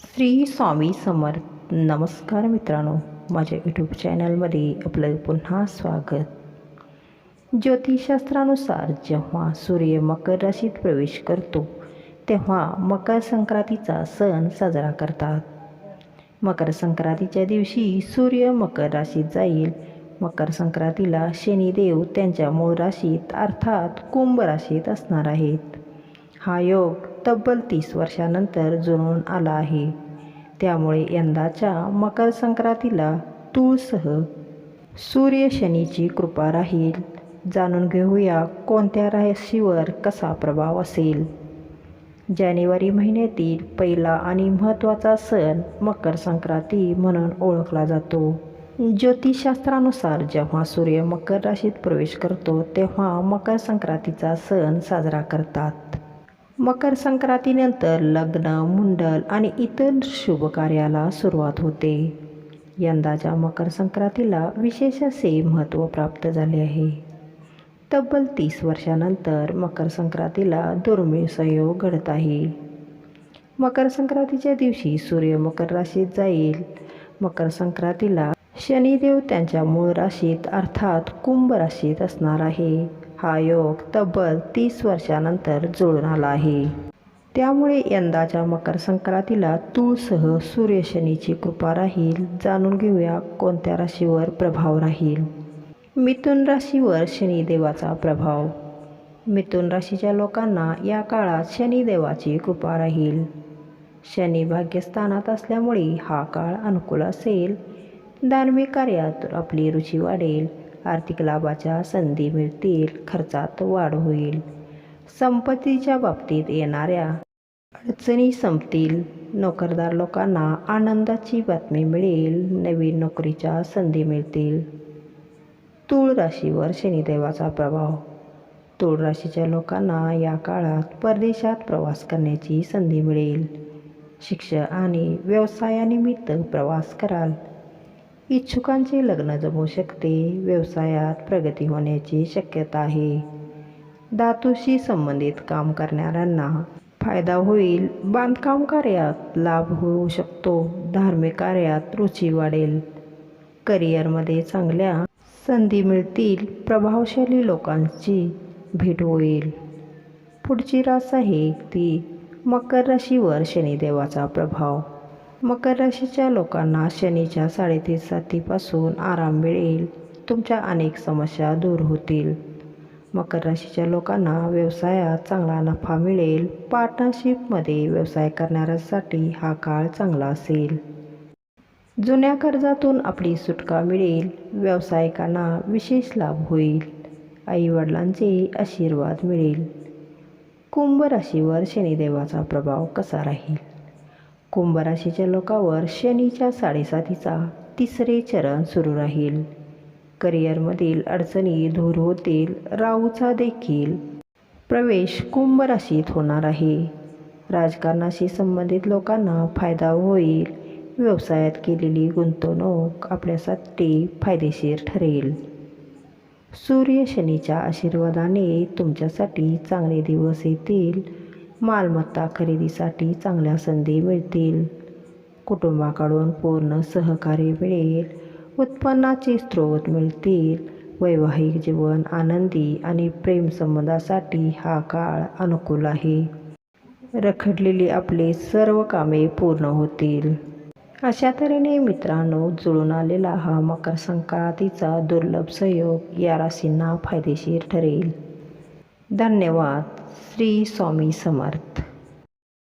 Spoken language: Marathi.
श्री स्वामी समर्थ. नमस्कार मित्रांनो. माझ्या यूट्यूब चॅनलमध्ये आपलं पुन्हा स्वागत. ज्योतिषशास्त्रानुसार जेव्हा सूर्य मकर राशीत प्रवेश करतो तेव्हा मकर संक्रांतीचा सण साजरा करतात. मकर संक्रांतीच्या दिवशी सूर्य मकर राशीत जाईल. मकर संक्रांतीला शनिदेव त्यांच्या मूळ राशीत अर्थात कुंभ राशीत असणार आहेत. हा योग तब्बल तीस वर्षानंतर जुळून आला आहे. त्यामुळे यंदाच्या मकर संक्रांतीला तूळसह सूर्य शनीची कृपा राहील. जाणून घेऊया कोणत्या राशीवर कसा प्रभाव असेल. जानेवारी महिन्यातील पहिला आणि महत्त्वाचा सण मकर संक्रांती म्हणून ओळखला जातो. ज्योतिषशास्त्रानुसार जेव्हा सूर्य मकर राशीत प्रवेश करतो तेव्हा मकर संक्रांतीचा सण साजरा करतात. मकर संक्रांतीनंतर लग्न मुंडल आणि इतर शुभ कार्याला सुरुवात होते. यंदाच्या मकर संक्रांतीला विशेष असे महत्त्व प्राप्त झाले आहे. तब्बल तीस वर्षानंतर मकर संक्रांतीला दुर्मिळ संयोग घडत आहे. मकर संक्रांतीच्या दिवशी सूर्य मकर राशीत जाईल. मकर संक्रांतीला शनिदेव त्यांच्या मूळ राशीत अर्थात कुंभ राशीत असणार आहे. हा योग तब्बल तीस वर्षानंतर जुळून आला आहे. त्यामुळे यंदाच्या मकर संक्रांतीला तूळसह सूर्यशनीची कृपा राहील जाणून घेऊया कोणत्या राशीवर प्रभाव राहील. मिथुन राशीवर शनिदेवाचा प्रभाव. मिथुन राशीच्या लोकांना या काळात शनिदेवाची कृपा राहील. शनी भाग्यस्थानात असल्यामुळे हा काळ अनुकूल असेल. धार्मिक कार्यात आपली रुची वाढेल. आर्थिक लाभाच्या संधी मिळतील खर्चात वाढ होईल. संपत्तीच्या बाबतीत येणाऱ्या अडचणी संपतील. नोकरदार लोकांना आनंदाची बातमी मिळेल. नवीन नोकरीच्या संधी मिळतील. तूळ राशीवर शनिदेवाचा प्रभाव. तूळ राशीच्या लोकांना या काळात परदेशात प्रवास करण्याची संधी मिळेल. शिक्षण आणि व्यवसायानिमित्त प्रवास कराल. इच्छुकांचे लग्न जमू शकते व्यवसायात प्रगती होण्याची शक्यता आहे. धातूशी संबंधित काम करणाऱ्यांना फायदा होईल बांधकाम कार्यात लाभ होऊ शकतो धार्मिक कार्यात रुची वाढेल. करिअरमध्ये चांगल्या संधी मिळतील प्रभावशाली लोकांची भेट होईल. पुढची रास आहे ती मकर राशीवर शनिदेवाचा प्रभाव. मकर राशीच्या लोकांना शनीच्या साडेतीस सातीपासून आराम मिळेल. तुमच्या अनेक समस्या दूर होतील. मकर राशीच्या लोकांना व्यवसायात चांगला नफा मिळेल. पार्टनरशिपमध्ये व्यवसाय करणाऱ्यांसाठी हा काळ चांगला असेल. जुन्या कर्जातून आपली सुटका मिळेल. व्यावसायिकांना विशेष लाभ होईल. आईवडिलांचे आशीर्वाद मिळेल. कुंभ राशीवर शनिदेवाचा प्रभाव कसा राहील? कुंभ राशीच्या लोकांवर शनीच्या साडेसातीचा तिसरे चरण सुरू राहील. करिअरमधील अडचणी दूर होतील राहूचा देखील. प्रवेश कुंभ राशीत होणार आहे. राजकारणाशी संबंधित लोकांना फायदा होईल. व्यवसायात केलेली गुंतवणूक आपल्यासाठी फायदेशीर ठरेल. सूर्य शनीच्या आशीर्वादाने तुमच्यासाठी चांगले दिवस येतील. मालमत्ता खरेदीसाठी चांगल्या संधी मिळतील. कुटुंबाकडून पूर्ण सहकार्य मिळेल. उत्पन्नाचे स्रोत मिळतील. वैवाहिक जीवन आनंदी आणि प्रेमसंबंधासाठी हा काळ अनुकूल आहे. रखडलेली आपले सर्व कामे पूर्ण होतील. अशा तऱ्हेने मित्रांनो जुळून आलेला हा मकर संक्रांतीचा दुर्लभ सहयोग या राशींना फायदेशीर ठरेल. धन्यवाद. श्री स्वामी समर्थ.